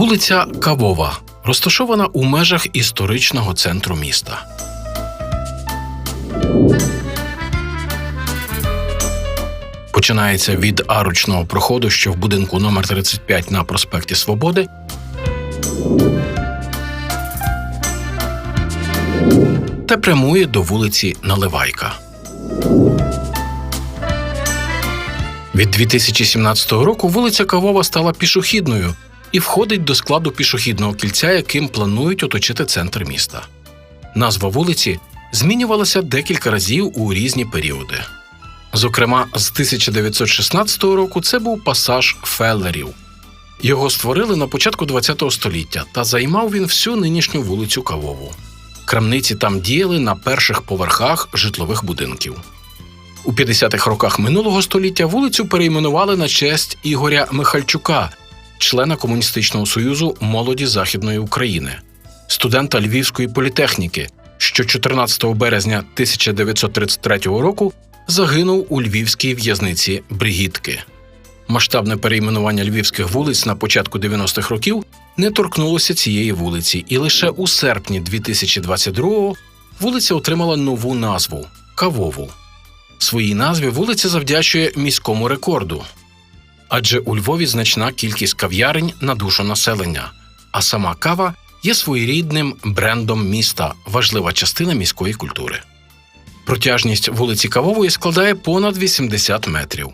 Вулиця Кавова розташована у межах історичного центру міста. Починається від арочного проходу, що в будинку номер 35 на проспекті Свободи. Та прямує до вулиці Наливайка. Від 2017 року вулиця Кавова стала пішохідною і входить до складу пішохідного кільця, яким планують оточити центр міста. Назва вулиці змінювалася декілька разів у різні періоди. Зокрема, з 1916 року це був пасаж Феллерів. Його створили на початку ХХ століття та займав він всю нинішню вулицю Кавову. Крамниці там діяли на перших поверхах житлових будинків. У 50-х роках минулого століття вулицю перейменували на честь Ігоря Михальчука, члена Комуністичного союзу молоді Західної України, студента Львівської політехніки, що 14 березня 1933 року загинув у львівській в'язниці Бригітки. Масштабне перейменування львівських вулиць на початку 90-х років не торкнулося цієї вулиці, і лише у серпні 2022-го вулиця отримала нову назву Кавову. Своїй назві вулиця завдячує міському рекорду. Адже у Львові значна кількість кав'ярень на душу населення, а сама кава є своєрідним брендом міста, важлива частина міської культури. Протяжність вулиці Кавової складає понад 80 метрів.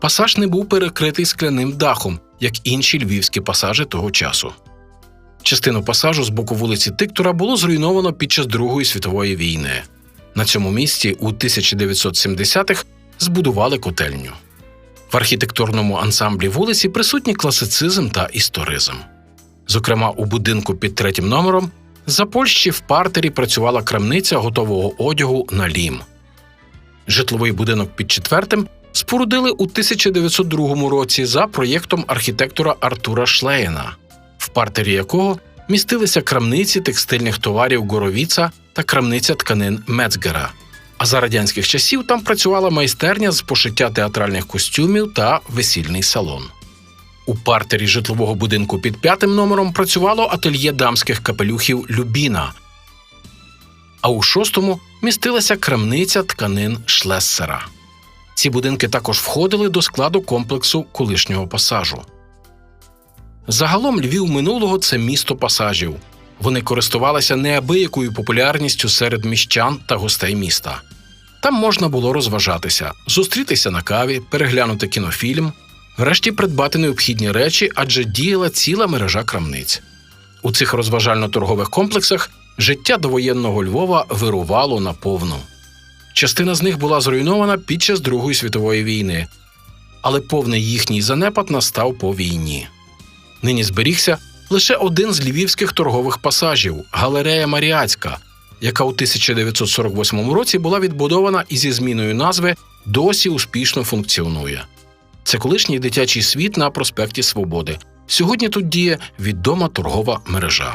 Пасаж не був перекритий скляним дахом, як інші львівські пасажі того часу. Частину пасажу з боку вулиці Тиктора було зруйновано під час Другої світової війни. На цьому місці у 1970-х збудували котельню. В архітектурному ансамблі вулиці присутні класицизм та історизм. Зокрема, у будинку під третім номером за Польщі в партері працювала крамниця готового одягу на лім. Житловий будинок під четвертим спорудили у 1902 році за проєктом архітектора Артура Шлеєна, в партері якого містилися крамниці текстильних товарів Горовіца та крамниця тканин Мецгера. А за радянських часів там працювала майстерня з пошиття театральних костюмів та весільний салон. У партері житлового будинку під п'ятим номером працювало ательє дамських капелюхів Любіна. А у шостому містилася крамниця тканин Шлессера. Ці будинки також входили до складу комплексу колишнього пасажу. Загалом Львів минулого це місто пасажів. Вони користувалися неабиякою популярністю серед міщан та гостей міста. Там можна було розважатися, зустрітися на каві, переглянути кінофільм, врешті придбати необхідні речі, адже діяла ціла мережа крамниць. У цих розважально-торгових комплексах життя довоєнного Львова вирувало наповну. Частина з них була зруйнована під час Другої світової війни, але повний їхній занепад настав по війні. Нині зберігся лише один з львівських торгових пасажів галерея Маріацька, яка у 1948 році була відбудована і зі зміною назви досі успішно функціонує. Це колишній дитячий світ на проспекті Свободи. Сьогодні тут діє відома торгова мережа.